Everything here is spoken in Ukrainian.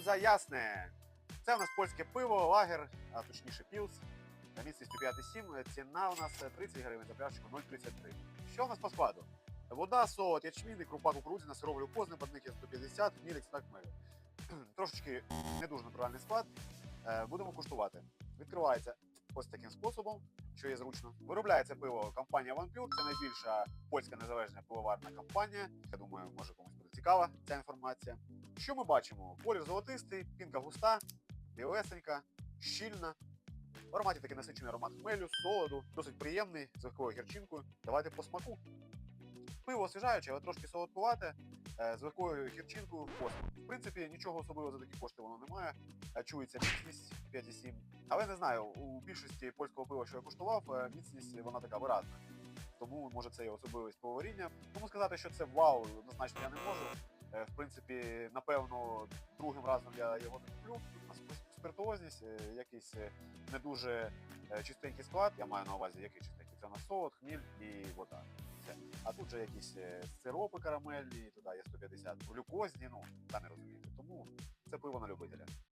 вам за ясне. Це у нас польське пиво, лагер, а точніше пілс. На місці 105,7. Ціна у нас 30 гривень за пляшечку 0,33. Що у нас по складу? Вода, солод, ячмін, і крупа кукурудзяна, сировий позний, badник 150, гніль, екстракт мелю. Трошечки не дуже натуральний склад. Е, Будемо куштувати. Відкривається ось таким способом, що є зручно. Виробляється пиво компанія One Pure. Це найбільша польська незалежна пивоварна компанія. Я думаю, може комусь цікава ця інформація. Що ми бачимо? Колір золотистий, пінка густа, білесенька, щільна. В ароматі такий насичений аромат хмелю, солоду, досить приємний, з легкою гірчинкою. Давайте по смаку. Пиво освіжаюче, але трошки солодкувате, е, з легкою гірчинкою посмак. В принципі, нічого особливого за такі кошти воно немає. Е, Чується міцність 5,7. Але не знаю, у більшості польського пива, що я куштував, е, міцність вона така виразна. Тому може це є особливість пивоваріння. Тому сказати, що це вау, однозначно я не можу. Е, В принципі, напевно, другим разом я його не куплю. Спиртуозність, е, якийсь е, не дуже чистенький склад. Я маю на увазі, який чистенький. Це у нас солод, хміль і вода. Все. А тут же якісь сиропи карамельні, туди є 150, глюкозні, ну, самі розумієте. Тому це пиво на любителя.